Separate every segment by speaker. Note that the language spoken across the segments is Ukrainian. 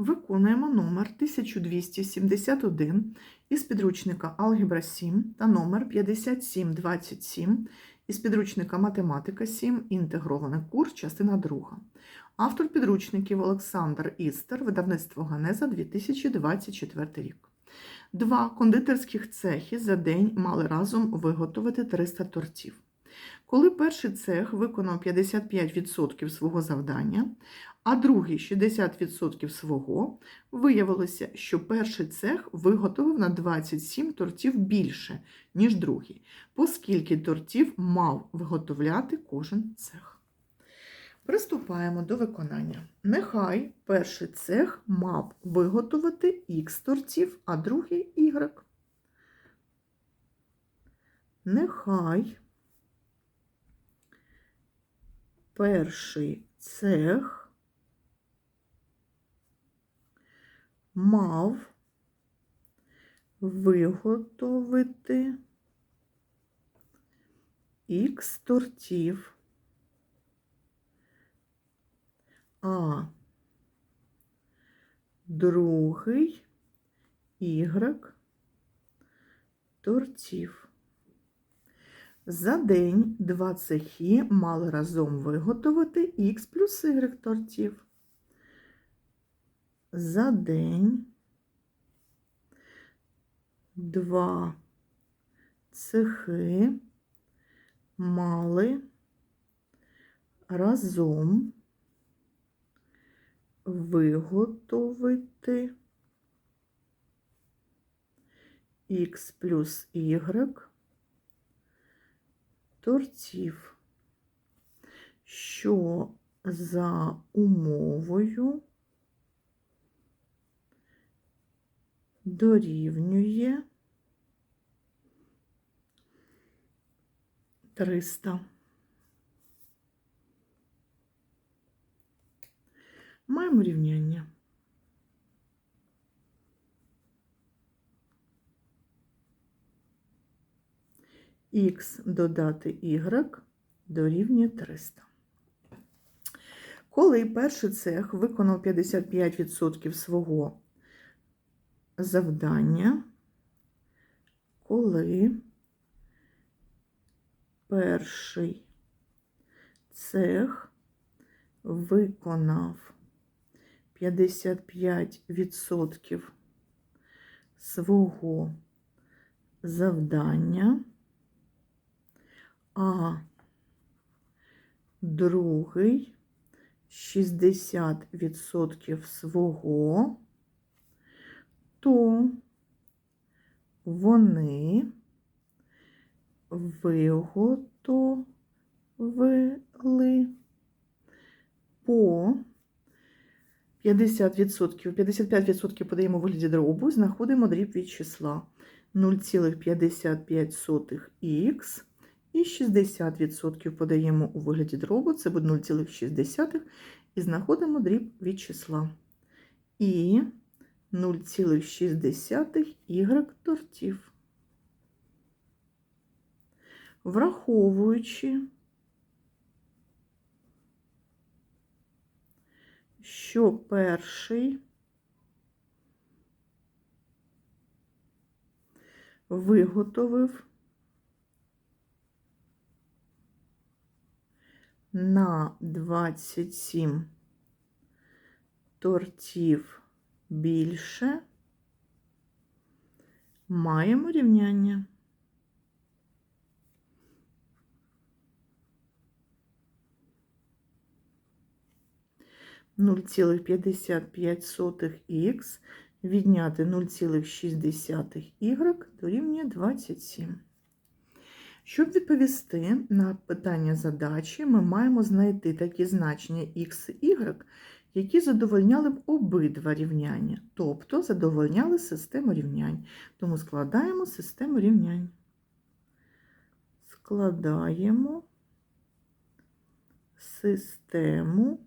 Speaker 1: Виконуємо номер 1271 із підручника Алгебра 7 та номер 5727 із підручника Математика 7, інтегрований курс, частина 2. Автор підручників Олександр Істер, видавництво Ганеза 2024 рік. Два кондитерських цехи за день мали разом виготовити 300 тортів. Коли перший цех виконав 55% свого завдання, а другий 60% свого, виявилося, що перший цех виготовив на 27 тортів більше, ніж другий, оскільки тортів мав виготовляти кожен цех. Приступаємо до виконання. Нехай перший цех мав виготовити Х тортів, а другий Y. Нехай перший цех мав виготовити Х тортів, а другий Y тортів. За день два цехи мали разом виготовити Х плюс Y тортів. За день. Два цехи мали разом виготовити Х плюс Y тортів, що за умовою дорівнює 300. Маємо рівняння. Х додати y дорівнює 300. Коли перший цех виконав 55% свого завдання, коли перший цех виконав 55% свого завдання, а другий 60% свого, то вони виготовили по 50%, 55% подаємо у вигляді дробу, знаходимо дріб від числа 0,55х і 60% подаємо у вигляді дробу, це буде 0,6 і знаходимо дріб від числа. І 0,6 y тортів. Враховуючи, що перший виготовив на 27 тортів більше, маємо рівняння. Нуль цілих п'ятдесят п'ять сотих х відняти 0,6 y дорівнює 27. Щоб відповісти на питання задачі, ми маємо знайти такі значення x і y, які задовольняли б обидва рівняння, тобто задовольняли систему рівнянь. Тому складаємо систему рівнянь. Складаємо систему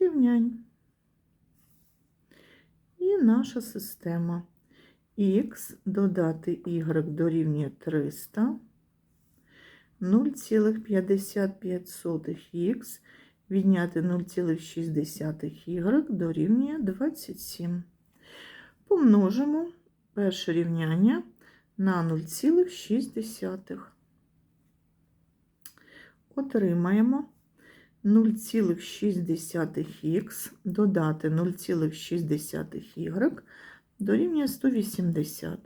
Speaker 1: рівнянь. І наша система х додати y дорівнює 300, 0,55х відняти 0,6y дорівнює 27. Помножимо перше рівняння на 0,6. Отримаємо 0,6х додати 0,6y дорівнює 180.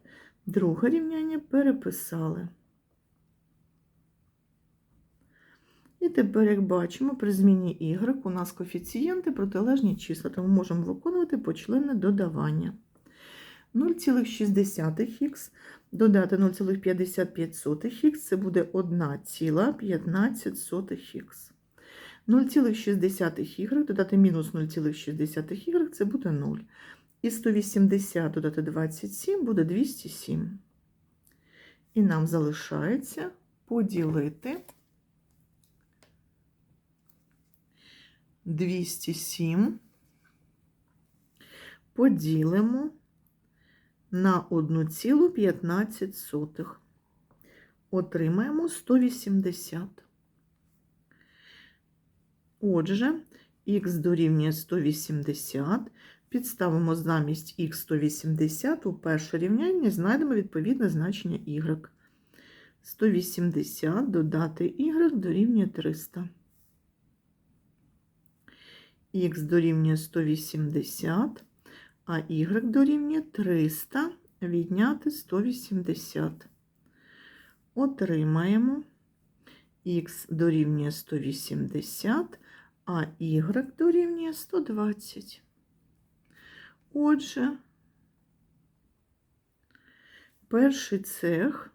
Speaker 1: Друге рівняння переписали. І тепер, як бачимо, при зміні y у нас коефіцієнти протилежні числа, тому можемо виконувати почленне додавання. 0,6х додати 0,55х це буде 1,15х. 0,6y додати мінус 0,6y це буде 0. І 180 додати 27 буде 207. І нам залишається поділити 207 поділимо на 1,15. Отримаємо 180. Отже, х дорівнює 180. Підставимо замість х 180 у перше рівняння, знайдемо відповідне значення y. 180 додати y дорівнює 300. Х дорівнює 180, а y дорівнює 300 відняти 180. Отримаємо х дорівнює 180, а y дорівнює 120. Отже, перший цех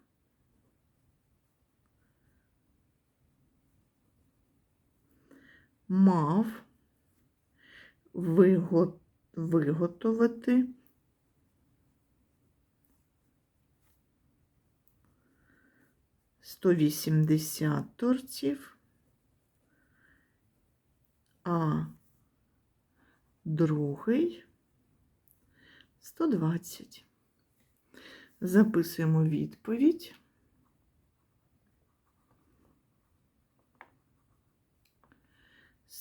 Speaker 1: мав виготовити сто вісімдесят тортів, а другий 120. Записуємо відповідь.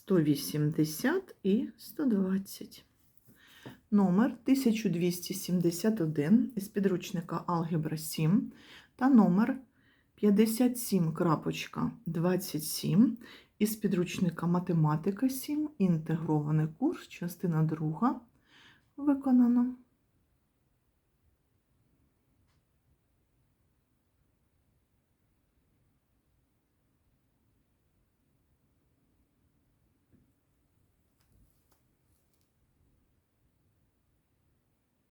Speaker 1: Сто вісімдесят і сто двадцять. Номер 1271 із підручника Алгебра 7 та номер 57.27 із підручника Математика 7, інтегрований курс, частина 2 виконано.